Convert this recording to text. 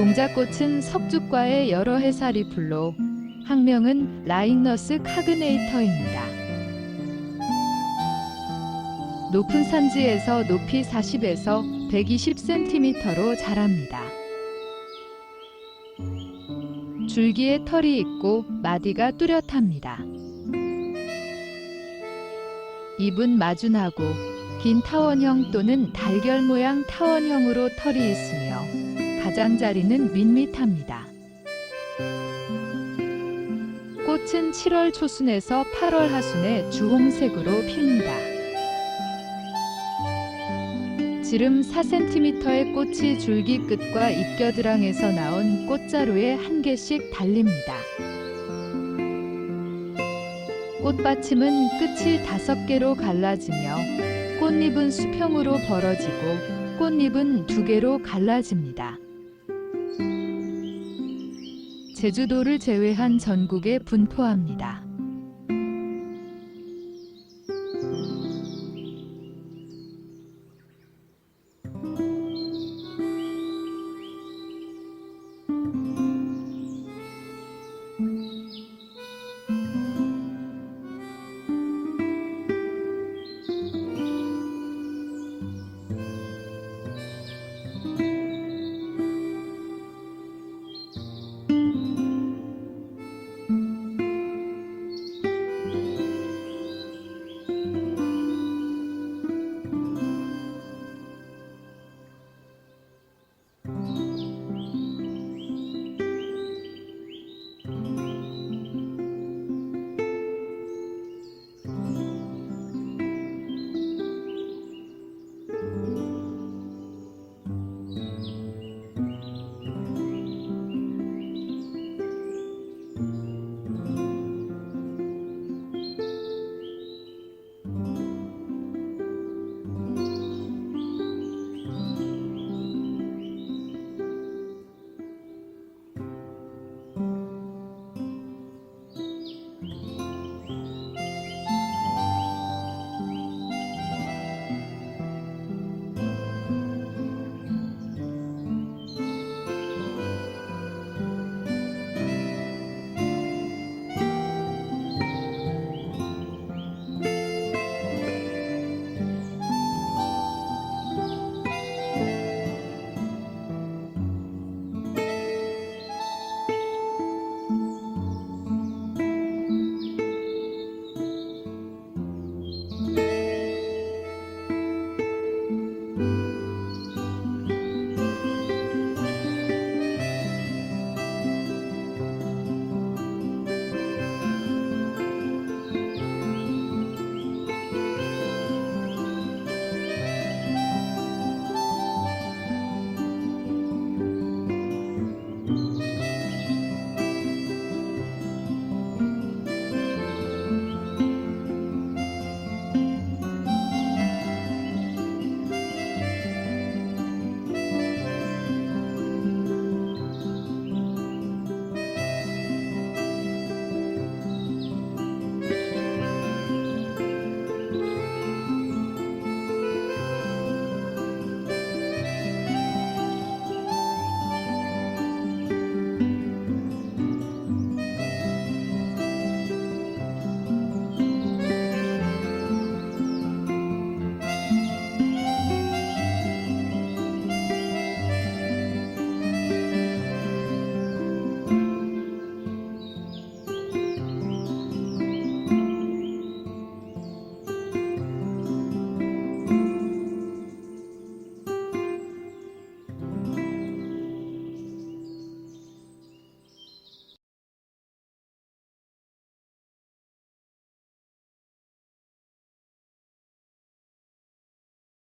동작꽃은 석죽과의 여러 해살이 풀로 학명은 라이너스 카그네이터입니다. 높은 산지에서 높이 40에서 120cm로 자랍니다. 줄기에 털이 있고 마디가 뚜렷합니다. 잎은 마준하고 긴 타원형 또는 달걀 모양 타원형으로 털이 있으며 가장자리는 밋밋합니다. 꽃은 7월 초순에서 8월 하순에 주홍색으로 핍니다. 지름 4cm의 꽃이 줄기 끝과 잎겨드랑에서 나온 꽃자루에 한 개씩 달립니다. 꽃받침은 끝이 다섯 개로 갈라지며 꽃잎은 수평으로 벌어지고 꽃잎은 두 개로 갈라집니다. 제주도를 제외한 전국에 분포합니다.